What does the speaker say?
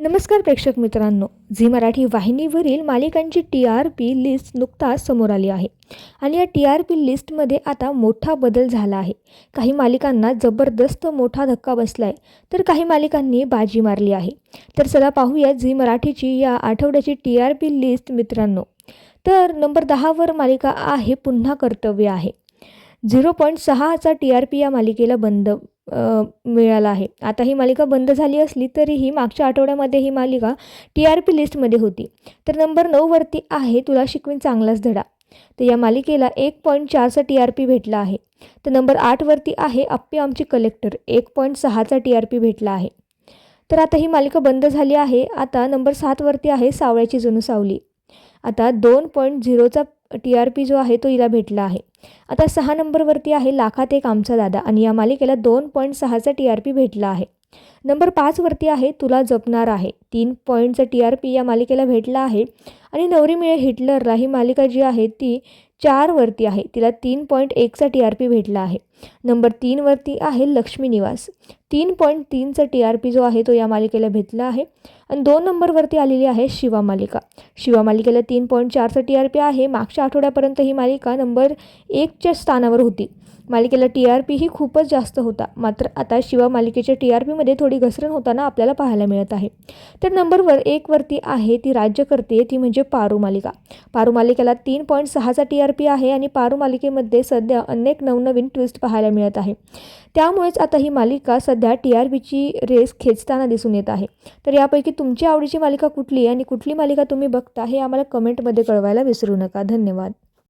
नमस्कार प्रेक्षक मित्रांनो. झी मराठी वाहिनीवरील मालिकांची टी आर पी लिस्ट नुकताच समोर आली आहे. आणि या टी आर पी लिस्टमध्ये आता मोठा बदल झाला आहे. काही मालिकांना जबरदस्त मोठा धक्का बसला आहे तर काही मालिकांनी बाजी मारली आहे. तर चला पाहूया झी मराठीची या आठवड्याची टी आर पी लिस्ट मित्रांनो. तर नंबर दहावर मालिका आहे पुन्हा कर्तव्य आहे. झिरो पॉईंट सहाचा टी आर पी या मालिकेला बंद मिळाला आहे. आता ही मालिका बंद झाली असली तरीही मागच्या आठवड्यामध्ये ही मालिका टी आर पी लिस्टमध्ये होती. तर नंबर नऊवरती आहे तुला शिकवीन चांगलाच धडा. तर या मालिकेला एक पॉईंट चारचा टी आर पी भेटला आहे. तर नंबर आठवरती आहे आप्पे आमची कलेक्टर एक पॉईंट सहाचा टी आर पी भेटला आहे. तर आता ही मालिका बंद झाली आहे. आता नंबर सातवरती आहे सावळ्याची जणू सावली. आता दोन पॉईंट झिरोचा टी आर पी जो आहे तो हिला भेटला आहे. आता सहा नंबरवरती आहे लाखात एक आमचा दादा आणि या मालिकेला दोन पॉईंट सहाचा टी आर पी भेटला आहे. नंबर पाचवरती आहे तुला जपणार आहे. तीन पॉईंटचा टी आर पी या मालिकेला भेटला आहे. आणि नवरी मिळे हिटलरला ही मालिका जी आहे ती चारवरती आहे. तिला तीन पॉईंट एकचा टी आर पी भेटला आहे. नंबर तीनवरती आहे लक्ष्मी निवास. तीन पॉईंट तीनचा टी आर पी जो आहे तो या मालिकेला भेटला आहे. आणि दोन नंबरवरती आलेली आहे शिवा मालिका. शिवा मालिकेला तीन पॉईंट चारचा टी आर पी आहे. मागच्या आठवड्यापर्यंत ही मालिका नंबर एकच्या स्थानावर होती. मालिकेला टी आर पी ही खूपच जास्त होता. मात्र आता शिवा मालिकेच्या टी आर पीमध्ये थोडी घसरण होताना आपल्याला पाहायला मिळत आहे. तर नंबरवर एकवरती आहे ती राज्य करते ती म्हणजे पारू मालिका. पारू मालिकेला तीन पॉईंट सहाचा टी आर पी आहे आणि पारू मालिकेमध्ये सध्या अनेक नवनवीन ट्विस्ट पाहायला मिळत आहे. त्यामुळेच आता ही मालिका सध्या टी आर पीची रेस खेचताना दिसून येत आहे. तर यापैकी तुमची आवडीची मालिका कुठली आणि कुठली मालिका तुम्ही बघता हे आम्हाला कमेंटमध्ये कळवायला विसरू नका. धन्यवाद.